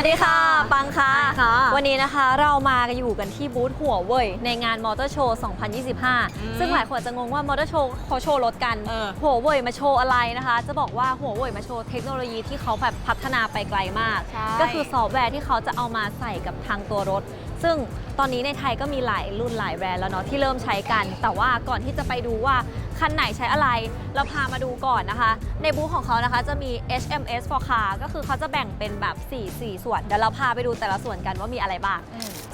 วัสดีค่ะ ปังค่ะค่ะ วันนี้นะคะเรามากันอยู่กันที่บูธหัวเว่ยในงานมอเตอร์โชว์ 2025 ซึ่งหลายคนอาจจะงงว่ามอเตอร์โชว์เขาโชว์รถกันเออหัวเว่ยมาโชว์อะไรนะคะ จะบอกว่าหัวเว่ยมาโชว์เทคโนโลยีที่เขาแบบพัฒนาไปไกลมากใช่ก็คือซอฟต์แวร์ที่เขาจะเอามาใส่กับทางตัวรถ ซึ่งตอนนี้ในไทยก็มีหลายรุ่นหลายแบรนด์แล้วเนาะที่เริ่มใช้กัน แต่ว่าก่อนที่จะไปดูว่า คันไหนใช้อะไรเราพามาดูก่อนนะคะ ในบูธของเขานะคะจะมี HMS for car ก็คือเขาจะแบ่งเป็นแบบ 4 4 ส่วน เดี๋ยวเราพาไปดูแต่ละส่วนกันว่ามีอะไรบ้าง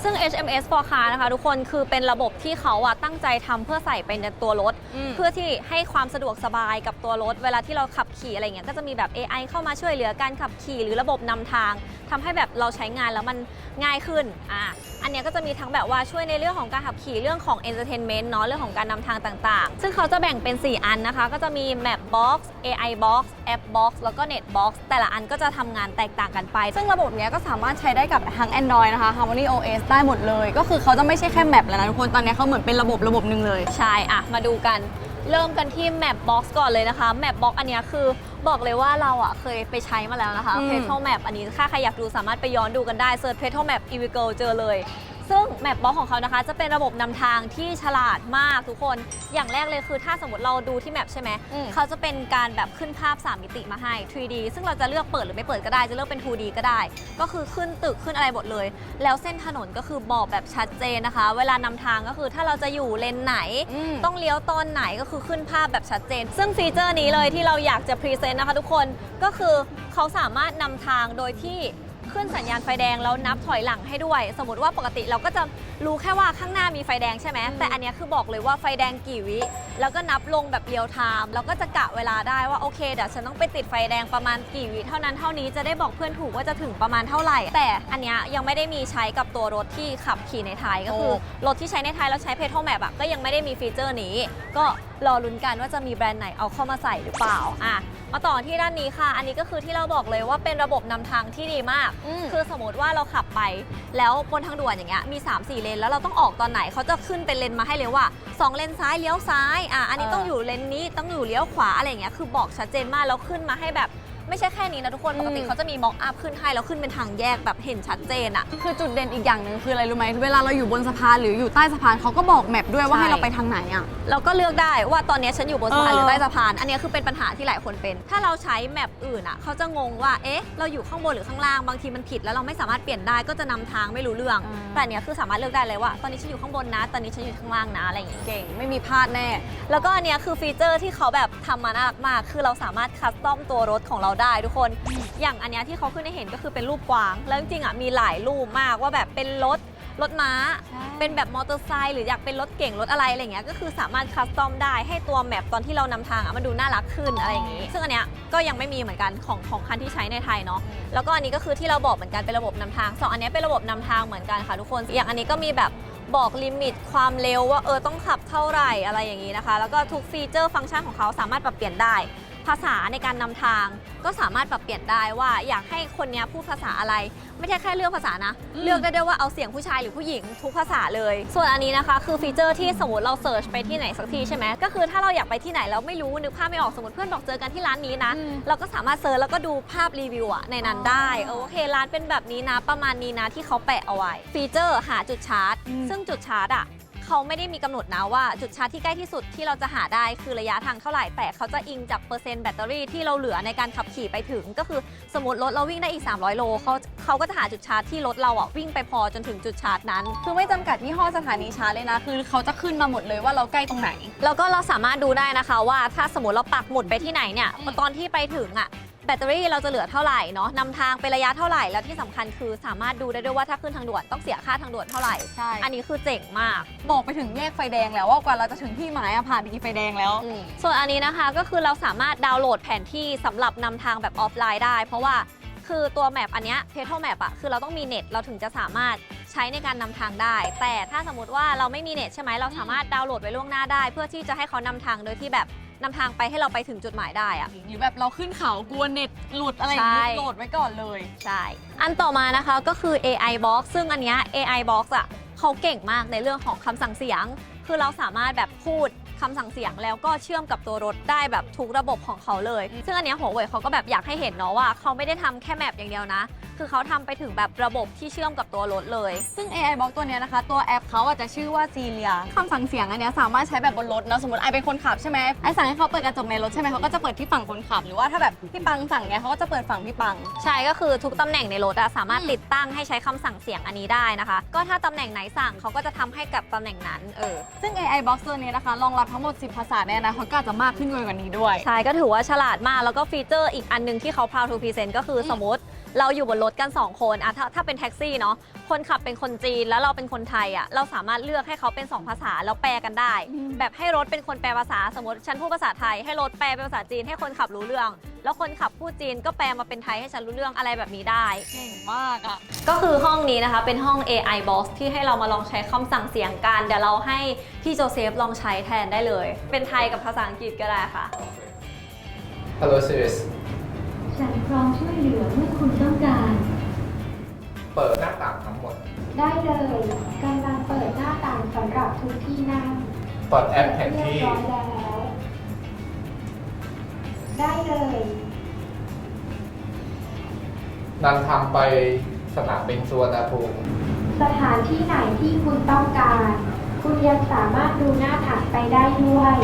ซึ่ง HMS for car นะคะ ทุกคนคือเป็นระบบที่เขาอะตั้งใจทำเพื่อใส่ไปในตัวรถ เพื่อที่ให้ความสะดวกสบายกับตัวรถ เวลาที่เราขับขี่อะไรเงี้ยก็จะมีแบบ AI เข้ามาช่วยเหลือการขับขี่หรือระบบนำทางทำให้แบบเราใช้งานแล้วมันง่ายขึ้นอะอันเนี้ยก็จะมีทั้งแบบว่าช่วยในเรื่องของการขับขี่เรื่องของ entertainment เนาะเรื่องของการนำทางต่าง ๆ ซึ่งเขาจะแบ่งเป็น 4 อันนะคะ ก็จะมี map box AI box app box แล้วก็ net box แต่ละอันก็จะทำงานแตกต่างกันไป ซึ่งระบบเนี้ยก็สามารถใช้ได้กับทั้ง Android นะคะ Harmony OS ได้หมดเลย ก็คือเขาจะไม่ใช่แค่แมปแล้วนะทุกคน ตอนเนี้ยเขาเหมือนเป็นระบบระบบหนึ่งเลย ใช่อะมาดูกัน เริ่มกันที่ Map Box ก่อนเลยนะคะ Map Box อันเนี้ยคือบอกเลยว่าเราอะเคยไปใช้มาแล้วนะคะอืม p e t r o Map อันนี้ถ้าใครอยากดูสามารถไปย้อนดูกันได้เซิร์ช p e t r o Map e v i g o เจอเลย ซึ่ง Map Box ของเขานะคะ จะเป็นระบบนำทางที่ฉลาดมากทุกคน อย่างแรกเลยคือถ้าสมมติเราดูที่แมปใช่ไหมอืม เขาจะเป็นการแบบขึ้นภาพ 3 มิติมาให้ 3D ซึ่งเราจะเลือกเปิดหรือไม่เปิดก็ได้ จะเลือกเป็น 2D ก็ได้ ก็คือขึ้นตึกขึ้นอะไรหมดเลย แล้วเส้นถนนก็คือบอกแบบชัดเจนนะคะ เวลานำทางก็คือถ้าเราจะอยู่เลนไหนอืมต้องเลี้ยวตอนไหนก็คือขึ้นภาพแบบชัดเจน ซึ่งฟีเจอร์นี้เลยที่เราอยากจะพรีเซนต์นะคะทุกคนก็คือเขาสามารถนำทางโดยที่ ขึ้นสัญญาณไฟแดงแล้วนับถอยหลังให้ด้วย สมมติว่าปกติเราก็จะรู้แค่ว่าข้างหน้ามีไฟแดงใช่ไหมแต่อันเนี้ยคือบอกเลยว่าไฟแดงกี่วิ แล้วก็นับลงแบบเรียลไทม์แล้วก็จะกะเวลาได้ว่าโอเคเดี๋ยวฉันต้องไปติดไฟแดงประมาณกี่วิเท่านั้นเท่านี้จะได้บอกเพื่อนถูกว่าจะถึงประมาณเท่าไหร่ แต่อันเนี้ยยังไม่ได้มีใช้กับตัวรถที่ขับขี่ในไทยก็คือรถที่ใช้ในไทยแล้วใช้เพโทรแมปอะก็ยังไม่ได้มีฟีเจอร์นี้ก็รอลุ้นกันว่าจะมีแบรนด์ไหนเอาเข้ามาใส่หรือเปล่าอะมาต่อที่ด้านนี้ค่ะ อันนี้ก็คือที่เราบอกเลยว่าเป็นระบบนำทางที่ดีมากอืมคือสมมติว่าเราขับไป แล้วบนทางด่วนอย่างเงี้ยมี 3 4 เลน แล้วเราต้องออกตอนไหนเขาจะขึ้นเป็นเลนมาให้เลยว่า 2 เลนซ้ายเลี้ยวซ้ายอะอันนี้เออต้องอยู่เลนนี้ต้องอยู่เลี้ยวขวาอะไรอย่างเงี้ยคือบอกชัดเจนมากแล้วขึ้นมาให้แบบ ไม่ใช่แค่นี้นะทุกคน ปกติเขาจะมีม็อกอัพขึ้นให้แล้วขึ้นเป็นทางแยกแบบเห็นชัดเจนอะคือจุดเด่นอีกอย่างหนึ่งคืออะไรรู้ไหมเวลาเราอยู่บนสะพานหรืออยู่ใต้สะพานเขาก็บอกแมปด้วยว่าใช่ให้เราไปทางไหนอะเราก็เลือกได้ว่าตอนนี้ฉันอยู่บนสะพานเออหรือใต้สะพาน อันนี้คือเป็นปัญหาที่หลายคนเป็น ถ้าเราใช้แมปอื่นอะเขาจะงงว่าเอ๊ะเราอยู่ข้างบนหรือข้างล่างบางทีมันผิดแล้วเราไม่สามารถเปลี่ยนได้ก็จะนำทางไม่รู้เรื่องอ่าแต่อันเนี้ยคือสามารถเลือกได้เลยว่า ตอนนี้ฉันอยู่ข้างบนนะ ตอนนี้ฉันอยู่ข้างล่างนะอะไรอย่างงี้เก่ง ไม่มีพลาดแน่ แล้วก็อันเนี้ยคือฟีเจอร์ที่เขาแบบทำมาน่ารักมาก คือเราสามารถคัสตอมตัวรถของเราได้ทุกคน อย่างอันเนี้ยที่เขาขึ้นให้เห็นก็คือเป็นรูปกวาง แล้วจริงๆอะมีหลายรูปมากว่าแบบเป็นรถรถม้าใช่เป็นแบบมอเตอร์ไซค์หรืออยากเป็นรถเก่งรถอะไรอะไรเงี้ยก็คือสามารถคัสตอมได้ให้ตัวแมปตอนที่เรานำทางอะมันดูน่ารักขึ้นอะไรอย่างงี้ ซึ่งอันเนี้ยก็ยังไม่มีเหมือนกันของของคันที่ใช้ในไทยเนาะแล้วก็อันนี้ก็คือที่เราบอกเหมือนกันเป็นระบบนำทางสองอันเนี้ยเป็นระบบนำทางเหมือนกันค่ะทุกคนอย่างอันนี้ก็มีแบบบอกลิมิตความเร็วว่าเออต้องขับเท่าไหร่อะไรอย่างงี้นะคะ แล้วก็ทุกฟีเจอร์ฟังก์ชันของเขาสามารถปรับเปลี่ยนได้ ภาษาในการนำทาง ก็สามารถปรับเปลี่ยนได้ว่าอยากให้คนเนี้ยพูดภาษาอะไร ไม่ใช่แค่เลือกภาษานะอืมเลือกได้ด้วยว่าเอาเสียงผู้ชายหรือผู้หญิงทุกภาษาเลย ส่วนอันนี้นะคะคือฟีเจอร์ที่สมมติเราเสิร์ชไปที่ไหนสักทีใช่ไหมก็คือถ้าเราอยากไปที่ไหนแล้วไม่รู้นึกภาพไม่ออกสมมติเพื่อนบอกเจอกันที่ร้านนี้นะอืมเราก็สามารถเซิร์ชแล้วก็ดูภาพรีวิวอะในนั้นได้อ๋อเออโอเคร้านเป็นแบบนี้นะประมาณนี้นะที่เขาแปะเอาไว้ ฟีเจอร์หาจุดชาร์จอืมซึ่งจุดชาร์จอะ เขาไม่ได้มีกำหนดนะว่าจุดชาร์จที่ใกล้ที่สุดที่เราจะหาได้คือระยะทางเท่าไหร่ แต่เขาจะอิงจากเปอร์เซ็นต์แบตเตอรี่ที่เราเหลือในการขับขี่ไปถึง ก็คือสมมติรถเราวิ่งได้อีก 300 โลเขาเขาก็จะหาจุดชาร์จที่รถเราอะวิ่งไปพอจนถึงจุดชาร์จนั้น คือไม่จำกัดยี่ห้อสถานีชาร์จเลยนะ คือเขาจะขึ้นมาหมดเลยว่าเราใกล้ตรงไหน แล้วก็เราสามารถดูได้นะคะว่าถ้าสมมติเราปักหมุดไปที่ไหนเนี่ยอืมตอนที่ไปถึงอะ แบตเตอรี่เราจะเหลือเท่าไหร่เนาะนำทางเป็นระยะเท่าไหร่ แล้วที่สำคัญคือสามารถดูได้ด้วยว่าถ้าขึ้นทางด่วนต้องเสียค่าทางด่วนเท่าไหร่ ใช่อันนี้คือเจ๋งมาก บอกไปถึงแยกไฟแดงแล้วว่ากว่าเราจะถึงที่หมายอะผ่านไปกี่ไฟแดงแล้ว ส่วนอันนี้นะคะก็คือเราสามารถดาวน์โหลดแผนที่สำหรับนำทางแบบออฟไลน์ได้ เพราะว่าคือตัวแมปอันเนี้ยเพโทรแมปอะคือเราต้องมีเน็ตเราถึงจะสามารถใช้ในการนำทางได้ แต่ถ้าสมมติว่าเราไม่มีเน็ตใช่ไหมเราสามารถดาวน์โหลดไว้ล่วงหน้าได้ เพื่อที่จะให้เขานำทางโดยที่แบบ นำทางไปให้เราไปถึงจุดหมายได้อะ หรือแบบเราขึ้นเขากลัวเน็ตหลุดอะไรอย่างใช่นี้โหลดไว้ก่อนเลย ใช่ อันต่อมานะคะก็คือ AI box ซึ่งอันเนี้ย AI box อะเขาเก่งมากในเรื่องของคำสั่งเสียง คือเราสามารถแบบพูดคำสั่งเสียงแล้วก็เชื่อมกับตัวรถได้แบบทุกระบบของเขาเลย ซึ่งอันเนี้ยหัวเว่ยเขาก็แบบอยากให้เห็นเนาะว่าเขาไม่ได้ทำแค่แมปอย่างเดียวนะคือเขาทำไปถึงแบบระบบที่เชื่อมกับตัวรถเลย ซึ่ง AI Box ตัวเนี้ยนะคะ ตัวแอปเขาอาจจะชื่อว่าซีเรียคำสั่งเสียงอันเนี้ยสามารถใช้แบบบนรถเนอะสมมติไอเป็นคนขับใช่ไหมไอสั่งให้เขาเปิดกระจกในรถใช่ไหมเขาก็จะเปิดที่ฝั่งคนขับ หรือว่าถ้าแบบพี่ปังสั่งเนี้ยเขาก็จะเปิดฝั่งพี่ปัง ใช่ก็คือทุกตำแหน่งในรถอะสามารถอืมติดตั้งให้ใช้คำสั่งเสียงอันนี้ได้นะคะ ก็ถ้าตำแหน่งไหนสั่งเขาก็จะทำให้กับตำแหน่งนั้นเออ ซึ่ง AI Box ตัวนี้นะคะรองรับทั้งหมด 10 ภาษาแน่นะเขาก็อาจจะมากขึ้นกว่านี้ด้วย ใช่ก็ถือว่าฉลาดมากแล้วก็ฟีเจอร์อีกอันหนึงที่เขา proud to present ก็คืออม สมมติ เราอยู่บนรถกัน 2 คนอะถ้าถ้าเป็นแท็กซี่เนาะคนขับเป็นคนจีนแล้วเราเป็นคนไทยอะเราสามารถเลือกให้เขาเป็น 2 ภาษาแล้วแปลกันได้ แบบให้รถเป็นคนแปลภาษาสมมติฉันพูดภาษาไทยให้รถแปลเป็นภาษาจีนให้คนขับรู้เรื่อง แล้วคนขับพูดจีนก็แปลมาเป็นไทยให้ฉันรู้เรื่องอะไรแบบนี้ได้ เก่งมากอะก็คือห้องนี้นะคะเป็นห้อง AI Box ที่ให้เรามาลองใช้คำสั่งเสียงกันเดี๋ยวเราให้พี่โจเซฟลองใช้แทนได้เลย เป็นไทยกับภาษาอังกฤษก็ได้ค่ะ Hello Sirius ฉันพร้อมช่วยเหลือเมื่อคุณต้องการ เปิดหน้าต่างทั้งหมด ได้เลยกำลังเปิดหน้าต่างสำหรับทุกที่นั่งเปิดแอปแผนเรียบที่ร้อยแล้ว ได้เลยนำทางไปสนามบินสุวรรณภูมิสถานที่ไหนที่คุณต้องการ คุณยังสามารถดูหน้าถัดไปได้ด้วย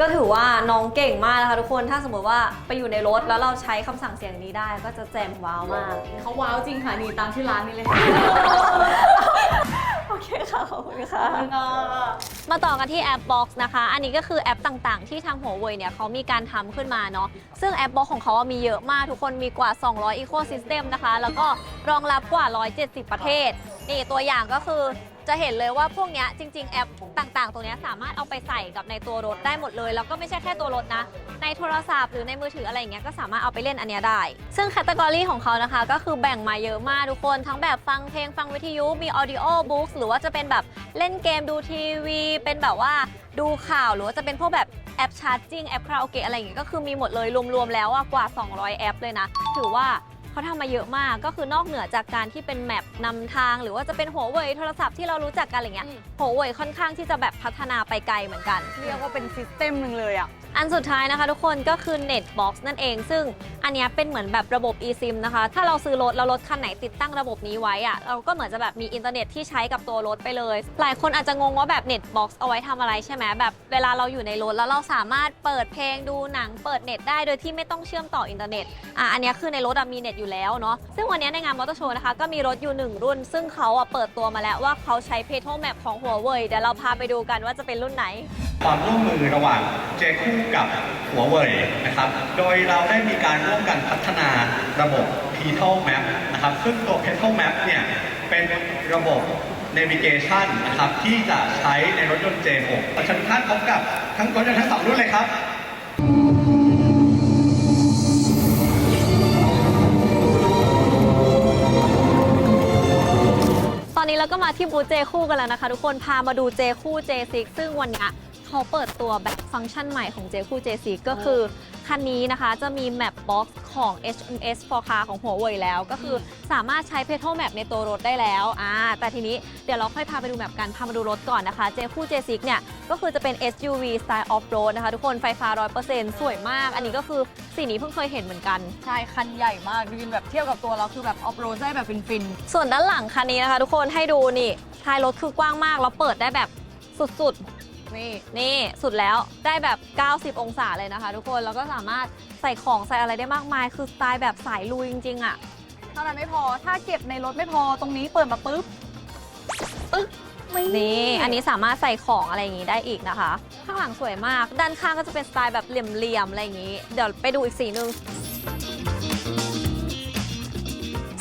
ก็ถือว่าน้องเก่งมากนะคะทุกคนถ้าสมมติว่าไปอยู่ในรถแล้วเราใช้คำสั่งเสียงนี้ได้ก็จะแจ่มว้าวมาก เขาว้าวจริงค่ะนี่ตามที่ร้านนี้เลยค่ะโอเคค่ะ ขอบคุณค่ะมาต่อกันที่แอป Box นะคะ อันนี้ก็คือแอปต่างๆ ที่ทางหัวเว่ยเนี่ยเขามีการทำขึ้นมาเนาะ ซึ่งแอป Box ของเขาอะมีเยอะมากทุกคนมีกว่า 200 ecosystem นะคะ แล้วก็รองรับกว่า 170 ประเทศ นี่ตัวอย่างก็คือ จะเห็นเลยว่าพวกเนี้ยจริง ๆ แอปต่างๆ ตรงเนี้ยสามารถเอาไปใส่กับในตัวรถได้หมดเลย แล้วก็ไม่ใช่แค่ตัวรถนะ ในโทรศัพท์หรือในมือถืออะไรอย่างเงี้ยก็สามารถเอาไปเล่นอันเนี้ยได้ ซึ่งแคตตากรีของเขานะคะ ก็คือแบ่งมาเยอะมากทุกคนทั้งแบบฟังเพลงฟังวิทยุมี audio books หรือว่าจะเป็นแบบเล่นเกมดูทีวี เป็นแบบว่าดูข่าวหรือว่าจะเป็นพวกแบบแอปชาร์จิ่งแอปคาราโอเกะอะไรอย่างเงี้ยก็คือมีหมดเลยรวมๆแล้วกว่า 200 แอปเลยนะ ถือว่า เขาทำมาเยอะมากก็คือนอกเหนือจากการที่เป็นแมปนำทาง หรือว่าจะเป็นหัวเว่ยโทรศัพท์ที่เรารู้จักกันอะไรเงี้ยอืมหัวเว่ยค่อนข้างที่จะแบบพัฒนาไปไกลเหมือนกัน เรียกว่าเป็นซิสเต็มหนึ่งเลยอะ อันสุดท้ายนะคะทุกคนก็คือ Netbox นั่นเอง ซึ่งอันนี้เป็นเหมือนแบบระบบ eSIM นะคะ ถ้าเราซื้อรถแล้วรถคันไหนติดตั้งระบบนี้ไว้อะเราก็เหมือนจะแบบมีอินเทอร์เน็ตที่ใช้กับตัวรถไปเลย หลายคนอาจจะงงว่าแบบ Netbox เอาไว้ทำอะไรใช่ไหมแบบเวลาเราอยู่ในรถแล้วเราสามารถเปิดเพลงดูหนังเปิดเน็ตได้โดยที่ไม่ต้องเชื่อมต่ออินเทอร์เน็ตอะอันนี้คือในรถมีเน็ตอยู่แล้วเนาะซึ่งวันนี้ในงานมอเตอร์โชว์นะคะก็มีรถอยู่หนึ่งรุ่น ซึ่งเขาอะเปิดตัวมาแล้วว่าเขาใช้ Petrol Map ของหัวเว่ยเดี๋ยวเราพาไปดูกันว่าจะเป็นรุ่นไหนความร่วมมือระหว่างเจคูกับหัวเว่ยนะครับ โดยเราได้มีการร่วมกันพัฒนาระบบ p e t a l Map นะครับ ซึ่งตัว p e t a l Map เนี่ยเป็นระบบ Navigation นะครับที่จะใช้ในรถยนต์ J6 ขอเชิญทุกท่านพบกับทั้งรถยนต์ทั้งสองรุ่นเลยครับตอนนี้เราก็มาที่บูธเจคู่กันแล้วนะคะ ทุกคนพามาดูเจคู่ J6 ซึ่งวันนี้ เขาเปิดตัวแบบฟังก์ชันใหม่ของเจคู่ J6 ก็คือคันนี้นะคะจะมี Map Box ของ HMS for Car ของหัวเว่ยแล้ว ก็คือสามารถใช้ Petrol Map ในตัวรถได้แล้วอ่าแต่ทีนี้เดี๋ยวเราค่อยพาไปดูแมปกัน พามาดูรถก่อนนะคะเจคู่ J6 เนี่ยก็คือจะเป็น SUV Style Off Road นะคะ ทุกคนไฟฟ้า 100%สวยมาก อันนี้ก็คือสีนี้เพิ่งเคยเห็นเหมือนกัน ใช่ คันใหญ่มากดูแบบเทียบกับตัวเราคือแบบออฟโรดได้แบบฟินส่วนด้านหลังคันนี้นะคะ ทุกคนให้ดูนี่ท้ายรถคือกว้างมากแล้วเปิดได้แบบสุดๆ นี่ๆนี่สุดแล้วได้แบบ 90 องศาเลยนะคะ ทุกคนแล้วก็สามารถใส่ของใส่อะไรได้มากมาย คือสไตล์แบบสายลุยจริงๆอะเท่านั้นไม่พอถ้าเก็บในรถไม่พอตรงนี้เปิดมาปุ๊บปึ๊กไม่นี่อันนี้สามารถใส่ของอะไรอย่างนี้ได้อีกนะคะ ข้างหลังสวยมาก ด้านข้างก็จะเป็นสไตล์แบบเหลี่ยมๆอะไรอย่างนี้ เดี๋ยวไปดูอีกสีหนึ่ง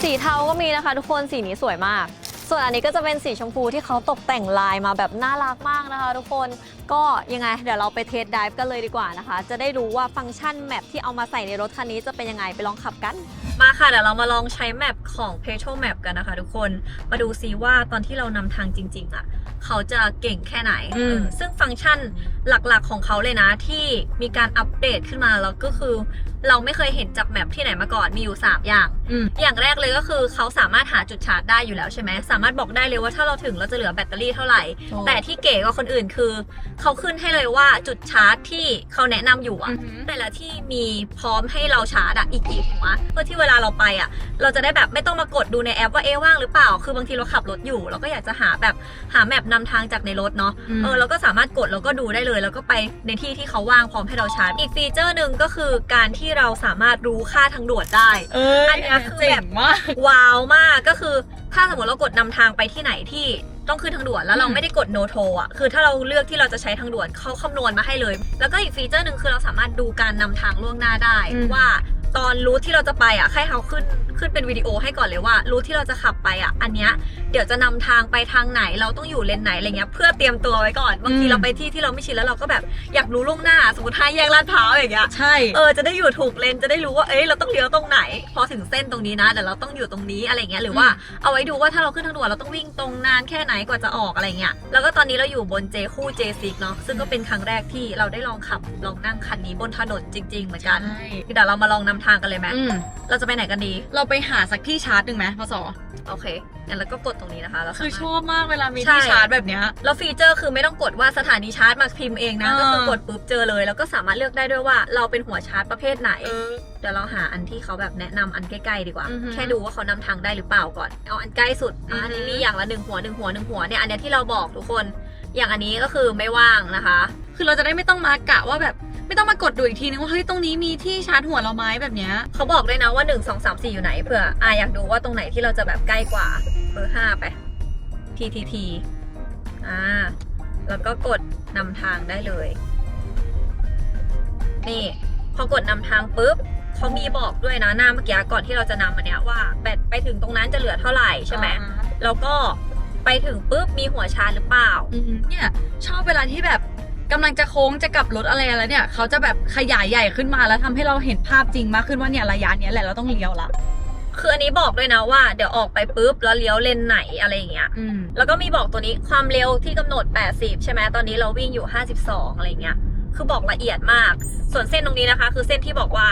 สีเทาก็มีนะคะ ทุกคนสีนี้สวยมาก ส่วนอันนี้ก็จะเป็นสีชมพูที่เขาตกแต่งลายมาแบบน่ารักมากนะคะ ทุกคน ก็ยังไงเดี๋ยวเราไปเทสไดฟ์กันเลยดีกว่านะคะ จะได้รู้ว่าฟังก์ชันแมปที่เอามาใส่ในรถคันนี้จะเป็นยังไงไปลองขับกัน มาค่ะเดี๋ยวเรามาลองใช้แมปของ Petrol Map กันนะคะทุกคนมาดูซิว่าตอนที่เรานำทางจริง ๆอะเขาจะเก่งแค่ไหนอืมเออซึ่งฟังก์ชันหลักๆของเขาเลยนะที่มีการอัปเดตขึ้นมาแล้วก็คือ เราไม่เคยเห็นจากแมปที่ไหนมาก่อนมีอยู่ 3 อย่างอืมอย่างแรกเลยก็คือเขาสามารถหาจุดชาร์จได้อยู่แล้วใช่ไหมสามารถบอกได้เลยว่าถ้าเราถึงเราจะเหลือแบตเตอรี่เท่าไหร่ถูกแต่ที่เก๋กว่าคนอื่นคือเขาขึ้นให้เลยว่าจุดชาร์จที่เขาแนะนำอยู่อะอือหือแต่ละที่มีพร้อมให้เราชาร์จอะอีกกี่หัวเพื่อที่เวลาเราไปอะเราจะได้แบบไม่ต้องมากดดูในแอปว่าเอะว่างหรือเปล่า คือบางทีเราขับรถอยู่ เราก็อยากจะหาแบบหาแมปนำทางจากในรถเนาะอืมเออเราก็สามารถกดแล้วก็ดูได้เลย แล้วก็ไปในที่ที่เขาว่างพร้อมให้เราชาร์จอีกฟีเจอร์หนึ่งก็คือการที่เราสามารถรู้ค่าทางด่วนได้เอ้ยอันเนี้ยคือเจ๋แบบงมากว้าวมากก็คือถ้าสมมติเรากดนำทางไปที่ไหนที่ ต้องขึ้นทางด่วนแล้วเราอืมไม่ได้กดโนโทอะคือถ้าเราเลือกที่เราจะใช้ทางด่วนเขาคำนวณมาให้เลย แล้วก็อีกฟีเจอร์หนึ่งคือเราสามารถดูการนำทางล่วงหน้าได้อืมว่าตอนรูทที่เราจะไปอะให้เขาขึ้น ขึ้นเป็นวิดีโอให้ก่อนเลยว่ารูทที่เราจะขับไปอะ อันเนี้ยเดี๋ยวจะนำทางไปทางไหนเราต้องอยู่เลนไหนอะไรเงี้ยเพื่อเตรียมตัวไว้ก่อนบางทีเราไปที่ที่เราไม่ชินแล้วเราก็แบบอยากรู้ล่วงหน้าสมมติห้าแยกลาดพร้าวอย่างเงี้ยใช่เออจะได้อยู่ถูกเลนจะได้รู้ว่าเอ้ยเราต้องเลี้ยวตรงไหน พอถึงเส้นตรงนี้นะเดี๋ยวเราต้องอยู่ตรงนี้อะไรเงี้ยหรือว่าเอาไว้ดูว่าถ้าเราขึ้นทางด่วนเราต้องวิ่งตรงนานแค่ไหนกว่าจะออกอะไรเงี้ยแล้วก็ตอนนี้เราอยู่บนเจคู่เจซิกเนาะซึ่งก็เป็นครั้งแรกที่เราได้ลองขับลองนั่งคันนี้บนถนนจริง ๆ เหมือนกันใช่เดี๋ยวเรามาลองนำทางกันเลยไหมอืมเราจะไปไหนกันดี เราไปหาสักที่ชาร์จหนึ่งไหมพศโอเคงั้นเราก็กดตรงนี้นะคะแล้วคือชสามารถอบมากเวลามีใช่ที่ชาร์จแบบเนี้ยแล้วฟีเจอร์คือไม่ต้องกดว่าสถานีชาร์จมาพิมพ์เองนะเออก็คือกดปุ๊บเจอเลย แล้วก็สามารถเลือกได้ด้วยว่าเราเป็นหัวชาร์จประเภทไหนเออเดี๋ยวเราหาอันที่เขาแบบแนะนำอันใกล้ๆดีกว่าอือฮึแค่ดูว่าเขานำทางได้หรือเปล่าก่อน เอาอันใกล้สุดอือฮึอันนี้มีอย่างละหนึ่งหัวหนึ่งหัวหนึ่งหัวเนี่ยอันเนี้ยที่เราบอกทุกคน อย่างอันนี้ก็คือไม่ว่างนะคะ คือเราจะได้ไม่ต้องมากะว่าแบบ ไม่ต้องมากดดูอีกทีนึงว่าเฮ้ยตรงนี้มีที่ชาร์จหัวเราไหมแบบเนี้ยเขาบอกด้วยนะว่า 1 2 3 4 อยู่ไหนเผื่ออะอยากดูว่าตรงไหนที่เราจะแบบใกล้กว่าเบอร์5ไป PTT อ่าแล้วก็กดนำทางได้เลย นี่ พอกดนำทางปุ๊บเขามีบอกด้วยนะหน้าเมื่อกี้ก่อนที่เราจะนำอันเนี้ยว่าแบตไปถึงตรงนั้นจะเหลือเท่าไหร่ใช่ไหมแล้วก็ไปถึงปุ๊บมีหัวชาร์จหรือเปล่าอืมเนี่ยชอบเวลาที่แบบ กำลังจะโค้งจะกลับรถอะไรแล้วเนี่ยเขาจะแบบขยายใหญ่ขึ้นมาแล้วทำให้เราเห็นภาพจริงมากขึ้นว่าเนี่ยระยะเนี้ยแหละเราต้องเลี้ยวละคืออันนี้บอกด้วยนะว่าเดี๋ยวออกไปปุ๊บแล้วเลี้ยวเลนไหนอะไรอย่างเงี้ยอืมแล้วก็มีบอกตัวนี้ความเร็วที่กำหนด 80 ใช่ไหมตอนนี้เราวิ่งอยู่ 52 อะไรเงี้ย คือบอกละเอียดมาก ส่วนเส้นตรงนี้นะคะ คือเส้นที่บอกว่า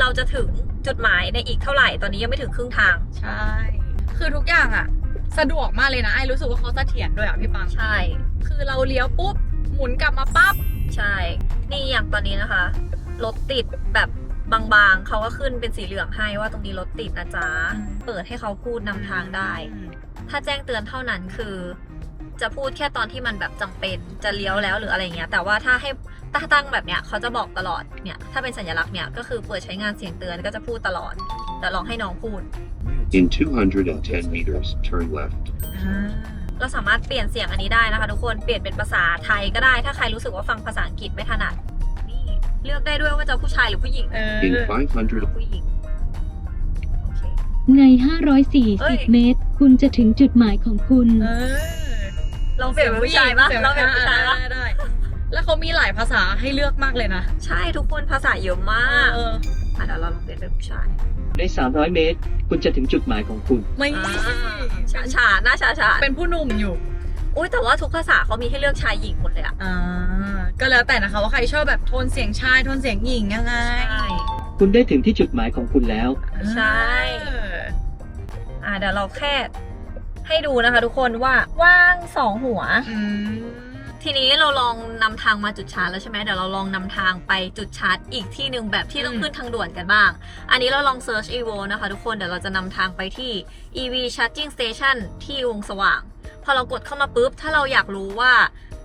เราจะถึงจุดหมายในอีกเท่าไหร่ ตอนนี้ยังไม่ถึงครึ่งทาง ใช่ คือทุกอย่างอะสะดวกมากเลยนะไอ้รู้สึกว่าเขาเสถียรด้วยอะพี่ปัง ใช่ คือเราเลี้ยวปุ๊บ หมุนกลับมาปั๊บ ใช่ นี่อย่างตอนนี้นะคะ รถติดแบบบางๆ เขาก็ขึ้นเป็นสีเหลืองให้ว่าตรงนี้รถติดนะจ๊ะอืมเปิดให้เขาพูดนำทางได้ ถ้าแจ้งเตือนเท่านั้นคือ จะพูดแค่ตอนที่มันแบบจำเป็นจะเลี้ยวแล้วหรืออะไรเงี้ย แต่ว่าถ้าให้ถ้าตั้งแบบเนี้ยเขาจะบอกตลอด เนี่ย ถ้าเป็นสัญลักษณ์เนี่ยก็คือเปิดใช้งานเสียงเตือนก็จะพูดตลอด แต่ลองให้น้องพูด In 210 meters, turn left. เราสามารถเปลี่ยนเสียงอันนี้ได้นะคะ ทุกคนเปลี่ยนเป็นภาษาไทยก็ได้ ถ้าใครรู้สึกว่าฟังภาษาอังกฤษไม่ถนัดนี่เลือกได้ด้วยว่าจะผู้ชายหรือผู้หญิงเออ In 500, ผู้หญิงโอเค ใน เอ้ย 540 เมตร คุณจะถึงจุดหมายของคุณ เออลองเปลี่ยนเป็นผู้ชายปะสีงลองเปลี่ยนเป็นผู้ชายปะ ได้ได้ แล้วเขามีหลายภาษาให้เลือกมากเลยนะ ใช่ทุกคนภาษาเยอะมากเอออะเดี๋ยวเราลองเปลี่ยนเป็นผู้ชายใน 300 เมตร คุณจะถึงจุดหมายของคุณ ไม่ชาชาหน้าชาชาเป็นผู้หนุ่มอยู่ อุ้ยแต่ว่าทุกภาษาเขามีให้เลือกชายหญิงหมดเลยอะอ่าก็แล้วแต่นะคะว่าใครชอบแบบโทนเสียงชายโทนเสียงหญิงยังไงคุณได้ถึงที่จุดหมายของคุณแล้ว ใช่ เอออะเดี๋ยวเราแค่ให้ดูนะคะทุกคนว่าว่างสองหัว อืม ทีนี้เราลองนำทางมาจุดชาร์จแล้วใช่ไหมเดี๋ยวเราลองนำทางไปจุดชาร์จอีกที่หนึ่งแบบที่ต้องอืมขึ้นทางด่วนกันบ้าง อันนี้เราลอง search evo นะคะทุกคนเดี๋ยวเราจะนำทางไปที่ ev charging station ที่วงสว่าง พอเรากดเข้ามาปุ๊บ ถ้าเราอยากรู้ว่า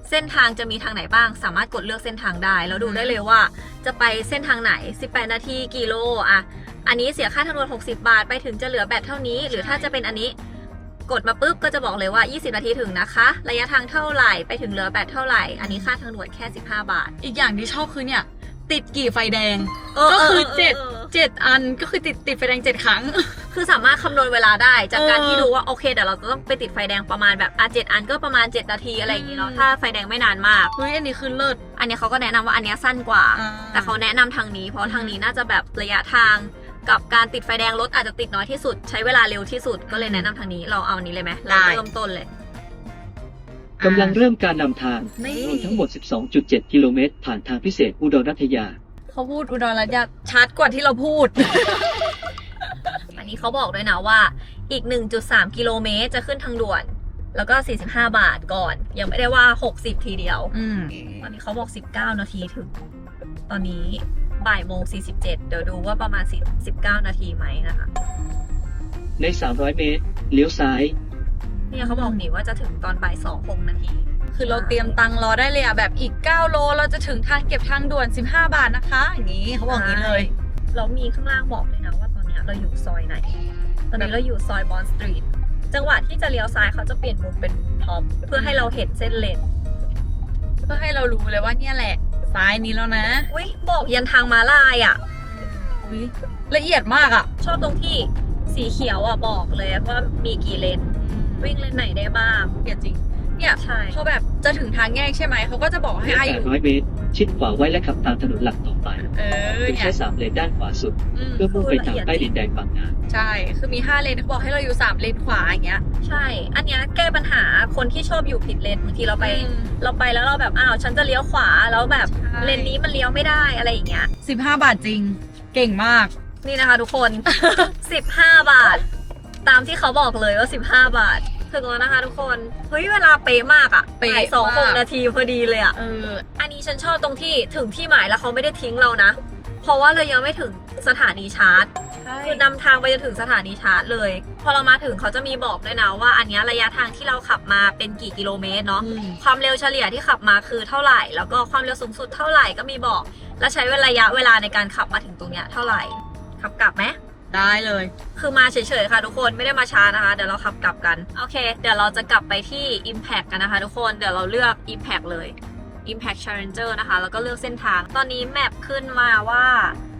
เส้นทางจะมีทางไหนบ้าง สามารถกดเลือกเส้นทางได้ แล้วดูได้เลยว่า จะไปเส้นทางไหน 18 นาทีกี่โลอะอันนี้เสียค่าทางด่วน60 บาท ไปถึงจะเหลือแบตเท่านี้ หรือถ้าจะเป็นอันนี้ กดมาปุ๊บก็จะบอกเลยว่า 20 นาทีถึงนะคะ ระยะทางเท่าไหร่ไปถึงเหลือแบตเท่าไหร่ อันนี้ค่าทางด่วนแค่ 15 บาท อีกอย่างที่ชอบคือเนี่ยติดกี่ไฟแดง ก็คือเจ็ดเจ็ดอันก็คือติดติดไฟแดงเจ็ดครั้ง คือสามารถคำนวณเวลาได้ จากการเออที่รู้ว่าโอเคเดี๋ยวเราจะต้องไปติดไฟแดงประมาณแบบอะเจ็ดอันก็ประมาณ 7 นาทีอะไรอย่างงี้เนาะอืมถ้าไฟแดงไม่นานมากเฮ้ยอันนี้คือเลิศอันนี้เขาก็แนะนำว่าอันเนี้ยสั้นกว่าอ่า แต่เขาแนะนำทางนี้ เพราะทางนี้น่าจะแบบระยะทาง กับการติดไฟแดงรถอาจจะติดน้อยที่สุด ใช้เวลาเร็วที่สุดก็เลยแนะนำทางนี้เราเอาอันนี้เลยไหมเราเริ่มต้นเลยกำลังเริ่มการนำทางนี่รวมทั้งหมด 12.7 กิโลเมตร ผ่านทางพิเศษอุดรรัตยาโหเขาพูดอุดรรัตยาชัดกว่าที่เราพูด อันนี้เขาบอกด้วยนะว่า อีก 1.3 กิโลเมตรจะขึ้นทางด่วน แล้วก็ 45 บาทก่อน ยังไม่ได้ว่า 60 ทีเดียวอืมตอนนี้เขาบอก 19 นาทีถึง ตอนนี้ บ่ายโมง 47 เดี๋ยวดูว่าประมาณ 19 นาทีไหมนะคะ ใน 300 เมตร เลี้ยวซ้าย เนี่ยเขาบอกนี่ว่าจะถึงตอนบ่าย2 6นาที คือเราเตรียมตังค์รอได้เลยอะแบบอีก 9 โลเราจะถึงทางเก็บทางด่วน 15 บาทนะคะ อย่างนี้เขาบอกอย่างนี้เลย เรามีข้างล่างบอกเลยนะว่าตอนเนี้ยเราอยู่ซอยไหน ตอนนี้เราอยู่ซอยบอนสตรีท จังหวะที่จะเลี้ยวซ้ายเขาจะเปลี่ยนมุมเป็นท็อปเพื่อให้เราเห็นเส้นเลน เพื่อให้เรารู้เลยว่าเนี่ยแหละ ซ้ายนี้แล้วนะอุ้ยบอกยันทางม้าลายอะ อุ๊ยละเอียดมากอะชอบตรงที่สีเขียวอะบอกเลยว่ามีกี่เลนวิ่งเลนไหนได้บ้างละเอียดจริง เนี่ยใช่ เขาแบบจะถึงทางแยกใช่ไหม เขาก็จะบอกให้ไออยู่800เมตร ชิดขวาไว้และขับตามถนนหลักต่อไปเออโดยเนี่ใช้ยสามเลนด้านขวาสุดอืมเพื่อมุ่งไปทางใต้ดินแดงบางนา ใช่ คือมี 5 เลนเขาบอกให้เราอยู่ 3 เลนขวาอย่างเงี้ยใช่ อันเนี้ยแก้ปัญหาคนที่ชอบอยู่ผิดเลนบางทีเราไป อืม เราไปแล้วเราแบบอ้าวฉันจะเลี้ยวขวาแล้วแบบใช่ เลนนี้มันเลี้ยวไม่ได้อะไรอย่างเงี้ย 15 บาทจริง เก่งมาก นี่นะคะทุกคน 15 บาท ตามที่เขาบอกเลยว่า 15 บาท ถึงแล้วนะคะทุกคน เฮ้ยเวลาเป๊ะมากอะเป๊ะบ่ายสองหกมาก นาทีพอดีเลยอะ เออ อันนี้ฉันชอบตรงที่ถึงที่หมายแล้วเขาไม่ได้ทิ้งเรานะ เพราะว่าเรายังไม่ถึงสถานีชาร์จคือนำทางไปจนถึงสถานีชาร์จเลย พอเรามาถึงเขาจะมีบอกด้วยนะว่าอันเนี้ยระยะทางที่เราขับมาเป็นกี่กิโลเมตรเนาะ อืม ความเร็วเฉลี่ยที่ขับมาคือเท่าไหร่ แล้วก็ความเร็วสูงสุดเท่าไหร่ก็มีบอก และใช้เวลาระยะเวลาในการขับมาถึงตรงเนี้ยเท่าไหร่ ขับกลับไหม ได้เลย คือมาเฉยๆค่ะทุกคนไม่ได้มาช้านะคะ เดี๋ยวเราขับกลับกัน โอเค เดี๋ยวเราจะกลับไปที่ Impact กันนะคะ ทุกคนเดี๋ยวเราเลือก Impact เลย Impact Challenger นะคะ แล้วก็เลือกเส้นทาง ตอนนี้แมปขึ้นมาว่า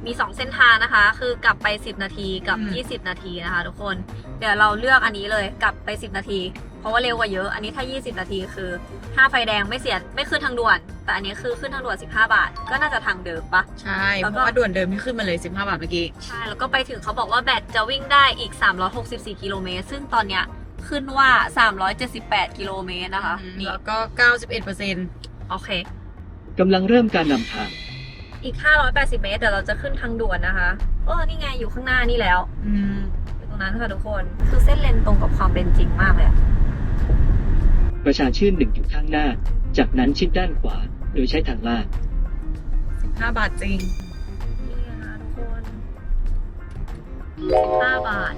มี 2 เส้นทางนะคะ คือกลับไป 10 นาทีกับอืม20 นาทีนะคะ ทุกคน เดี๋ยวเราเลือกอันนี้เลยกลับไป 10 นาที เพราะว่าเร็วกว่าเยอะ อันนี้ถ้า 20 นาทีคือถ้าไฟแดงไม่เสียไม่ขึ้นทางด่วน แต่อันนี้คือขึ้นทางด่วน 15 บาท ก็น่าจะทางเดิมปะ ใช่แล้เพวก็ ราะว่าด่วนเดิมที่ขึ้นมาเลย 15 บาทเมื่อกี้ ใช่ แล้วก็ไปถึงเขาบอกว่าแบตจะวิ่งได้อีก 364 กิโลเมตร ซึ่งตอนเนี้ยขึ้นว่า 378 กิโลเมตรนะคะ นี่แล้วก็ 91เปอร์เซ็นต์โอเค กำลังเริ่มการนำทาง อีก 580 เมตรเดี๋ยวเราจะขึ้นทางด่วนนะคะ เออ นี่ไงอยู่ข้างหน้านี่แล้ว อืมอยู่ตรง นั้นค่ะทุกคน คือเส้นเลนตรงกับความเป็นจริงมากเลยอะประชาชื่นหนึ่งอยู่ข้างหน้า จากนั้นชิดด้านขวา โดยใช้ทางลาด15บาทจริง นี่นะคะทุกคน15บาท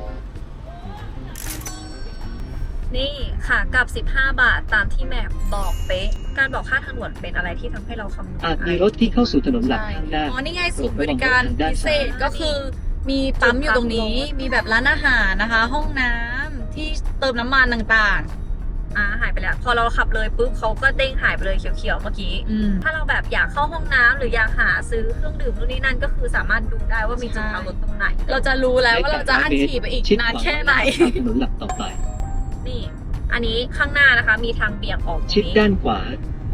นี่ค่ะกับ 15 บาทตามที่แมปบอกเป๊ะ การบอกค่าทางด่วนเป็นอะไรที่ทำให้เราคำนวณอาจมีรถที่เข้าสู่ถนนหลักข้างหน้า อ๋อ นี่ไงศูนย์บริการพิเศษก็คือ มีปั๊มอยู่ตรงนี้ มีแบบร้านอาหารนะคะ ห้องน้ำที่เติมน้ำมันต่างอ่าหายไปแล้ว พอเราขับเลยปุ๊บเขาก็เด้งหายไปเลยเขียวๆเมื่อกี้ๆอืมถ้าเราแบบอยากเข้าห้องน้ำหรืออยากหาซื้อเครื่องดื่มนู่นนี่นั่นก็คือสามารถดูได้ว่ามีจุดพักรถตรงไหน เราจะรู้แล้วว่าเราจะอั้นฉี่ไปอีกชิดนานขวาแค่ไหนตามถนนหลักต่อไป นี่ อันนี้ข้างหน้านะคะ มีทางเบี่ยงออกตรงชิดนี้ด้านขวา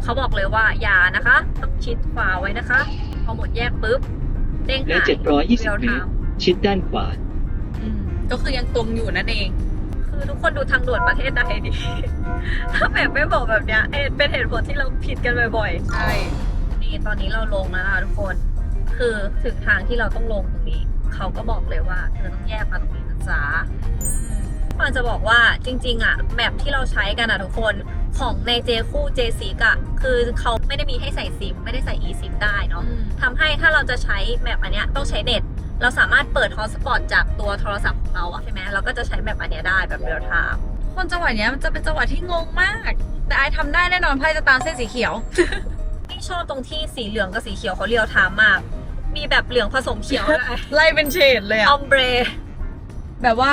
เขาบอกเลยว่าอย่านะคะ ต้องชิดขวาไว้นะคะ พอหมดแยกปุ๊บเด้งและหาย720เมตร ชิดด้านขวา อืมก็คือยังตรงอยู่นั่นเอง คือทุกคนดูทางด่วนประเทศใดดิ ถ้าแบบไม่บอกแบบเนี้ยเอ็นเป็นเหตุผลที่เราผิดกันบ่อยๆ ใช่ นี่ตอนนี้เราลงแล้วนะคะทุกคน คือถึงทางที่เราต้องลงตรงนี้ เขาก็บอกเลยว่าเธอต้องแยกมาตรงนี้นะจ๊ะปานจะบอกว่าจริงๆอะแมปที่เราใช้กันอะทุกคน ของในเจคู่เจซีกอะคือเขาไม่ได้มีให้ใส่ซิมไม่ได้ใส่ e ซิมได้เนาะทำให้ถ้าเราจะใช้แมปอันเนี้ยต้องใช้เน็ต เราสามารถเปิดฮอตสปอตจากตัวโทรศัพท์ของเราอะใช่ไหมเราก็จะใช้แมปอันเนี้ยได้แบบเรียลไทม์คนจังหวะเนี้ยมันจะเป็นจังหวะที่งงมาก แต่ไอทำได้แน่นอนไพ่จะตามเส้นสีเขียวที่ชอบตรงที่สีเหลืองกับสีเขียวเขาเรียลไทม์มาก มีแบบเหลืองผสมเขียวด้วยไล่เป็นเฉดเลยอะออมเบรแบบว่า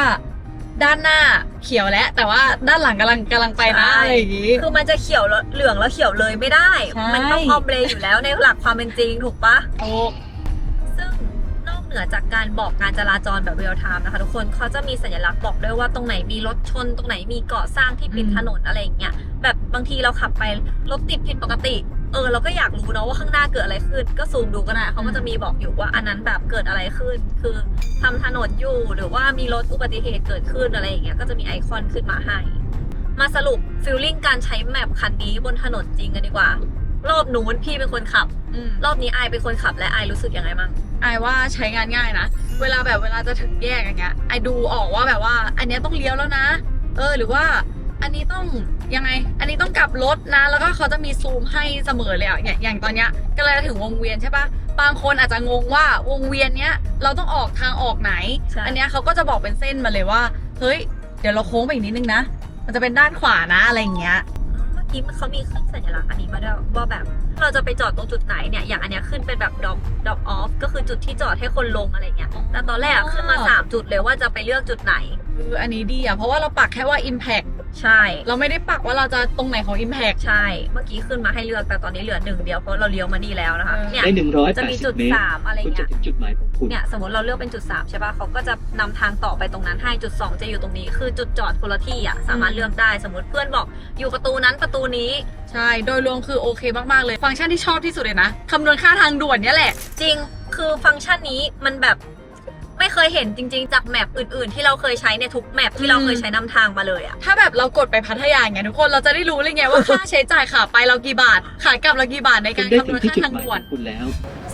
ด้านหน้าเขียวแล้วแต่ว่าด้านหลังกำลังกำลังไปนะใช่อะไรอย่างงี้ คือมันจะเขียวแล้วเหลืองแล้วเขียวเลยไม่ได้ ใช่ มันต้องออมเบรอยู่แล้วในหลักความเป็นจริงถูกปะ โอ้ซึ่งนอกเหนือจากการบอกการจราจรแบบเรียลไทม์นะคะทุกคนเขาจะมีสัญลักษณ์บอกด้วยว่าตรงไหนมีรถชน ตรงไหนมีเกาะสร้างที่ปิดถนนอะไรอย่างเงี้ยแบบบางทีเราขับไปรถติดผิดปกติ เออเราก็อยากรู้เนาะว่าข้างหน้าเกิดอะไรขึ้น ก็ซูมดูก็ได้เขาก็จะมีบอกอยู่ว่าอันนั้นแบบเกิดอะไรขึ้น คือทำถนนอยู่หรือว่ามีรถอุบัติเหตุเกิดขึ้นอะไรอย่างเงี้ยก็จะมีไอคอนขึ้นมาให้ มาสรุปฟิลลิ่งการใช้แมปคันนี้บนถนนจริงกันดีกว่า รอบนู้นพี่เป็นคนขับอืมรอบนี้ไอายเป็นคนขับและไอายรู้สึกยังไงบ้างไอว่าใช้งานง่ายนะ เวลาแบบเวลาจะถึงแยกอย่างเงี้ยไอดูออกว่าแบบว่า อันเนี้ยต้องเลี้ยวแล้วนะ เออหรือว่า อันนี้ต้องยังไง อันนี้ต้องกลับรถนะ แล้วก็เขาจะมีซูมให้เสมอเลยอะอย่างอย่างตอนเนี้ยก็เลยถึงวงเวียนใช่ปะบางคนอาจจะงงว่าวงเวียนเนี้ยเราต้องออกทางออกไหน ใช่ อันเนี้ยเขาก็จะบอกเป็นเส้นมาเลยว่า เฮ้ย เดี๋ยวเราโค้งไปอีกนิดนึงนะ มันจะเป็นด้านขวานะอะไรอย่างเงี้ย เมื่อกี้เขามีขึ้นสัญลักษณ์อันนี้มาด้วยว่าแบบเราจะไปจอดตรงจุดไหนเนี่ยอย่างอันเนี้ยขึ้นเป็นแบบ drop drop off ก็คือจุดที่จอดให้คนลงอะไรเงี้ยแต่ตอนแรกอะขึ้นมา3จุดเลยว่าจะไปเลือกจุดไหน คืออันนี้ดีอะ เพราะว่าเราปักแค่ว่า impact ใช่ เราไม่ได้ปักว่าเราจะตรงไหนของ impact ใช่ เมื่อกี้ขึ้นมาให้เลือกแต่ตอนนี้เหลือหนึ่งเดียวเพราะเราเลี้ยวมานี่แล้วนะคะเออเนี่ยได้จะมีจุด180เมตรสามอะไรคุณเงี้จะยถึงจุดหมายของคุณเนี่ยสมมติเราเลือกเป็นจุด3ใช่ป่ะเขาก็จะนำทางต่อไปตรงนั้นให้จุด2จะอยู่ตรงนี้คือจุดจอดคนละที่อะสามารถเลือกได้สมมติเพื่อนบอกอยู่ประตูนั้นประตูนี้ ใช่ โดยรวมคือโอเคมาก ๆ เลย ฟังก์ชันที่ชอบที่สุดเลยนะ คำนวณค่าทางด่วนเนี่ยแหละ จริงคือฟังก์ชันนี้มันแบบ ไม่เคยเห็นจริง ๆ จากแมปอื่น ๆ ที่เราเคยใช้ในทุกแมปที่เราเคยใช้นำทางมาเลยอะถ้าแบบเรากดไปพัทยาอย่างเงี้ยทุกคนเราจะได้รู้เลยไงว่าค่าใช้จ่ายขาไปเรากี่บาทขากลับเรากี่บาทในคุกาณรได้คำนถึวงณที่ค่าจุดทางหมายด่วขนองคุณแล้ว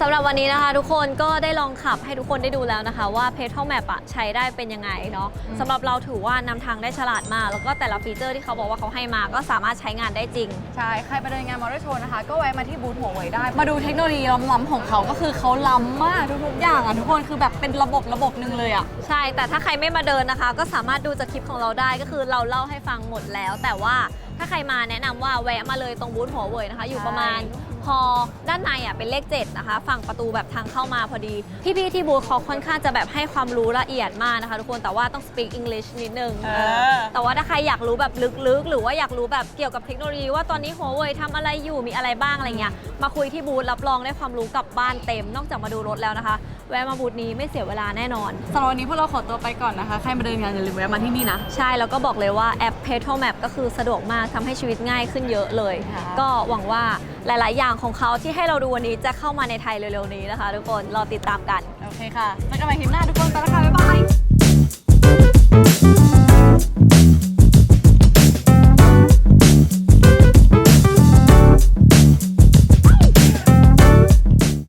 สำหรับวันนี้นะคะ ทุกคนก็ได้ลองขับให้ทุกคนได้ดูแล้วนะคะ ว่า Petrol Map อะใช้ได้เป็นยังไงเนาะอืมสำหรับเราถือว่านำทางได้ฉลาดมาก แล้วก็แต่ละฟีเจอร์ที่เขาบอกว่าเขาให้มาก็สามารถใช้งานได้จริง ใช่ ใครไปเดินงานมอเตอร์โชว์นะคะ ก็แวะมาที่บูธหัวเว่ยได้ มาดูเทคโนโลยีล้ำๆของเขาก็คือเขาล้ำมากทุกๆอย่างอะทุกคนคือแบบเป็นระบบระบบหนึ่งเลยอะใช่ แต่ถ้าใครไม่มาเดินนะคะ ก็สามารถดูจากคลิปของเราได้ก็คือเราเล่าให้ฟังหมดแล้ว แต่ว่าถ้าใครมาแนะนำว่าแวะมาเลยตรงบูธหัวเว่ยนะคะ อยู่ประมาณ พอด้านในอะเป็นเลข 7 นะคะ ฝั่งประตูแบบทางเข้ามาพอดี พี่ๆที่บูธเขาค่อนข้างจะแบบให้ความรู้ละเอียดมากนะคะทุกคนแต่ว่าต้อง speak English นิดนึงเออแต่ว่าถ้าใครอยากรู้แบบลึกๆ หรือว่าอยากรู้แบบเกี่ยวกับเทคโนโลยีว่าตอนนี้หัวเว่ยทำอะไรอยู่มีอะไรบ้างอะไรเงี้ยมาคุยที่บูธรับรองได้ความรู้กลับบ้านเต็ม นอกจากมาดูรถแล้วนะคะ แวะมาบูธนี้ไม่เสียเวลาแน่นอน สำหรับวันนี้พวกเราขอตัวไปก่อนนะคะ ใครมาเดินงานอย่าลืมแวะมาที่นี่นะ ใช่แล้วก็บอกเลยว่าแอป Petrol Map ก็คือสะดวกมากทำให้ชีวิตง่ายขึ้นเยอะเลย ค่ะ ก็หวังว่าหลาย ๆ อย่างของเขาที่ให้เราดูวันนี้จะเข้ามาในไทยเร็ว ๆ นี้นะคะ ทุกคนรอติดตามกัน โอเคค่ะเจอกันใหม่คลิปหน้าทุกคนไปแล้วค่ะบ๊ายบาย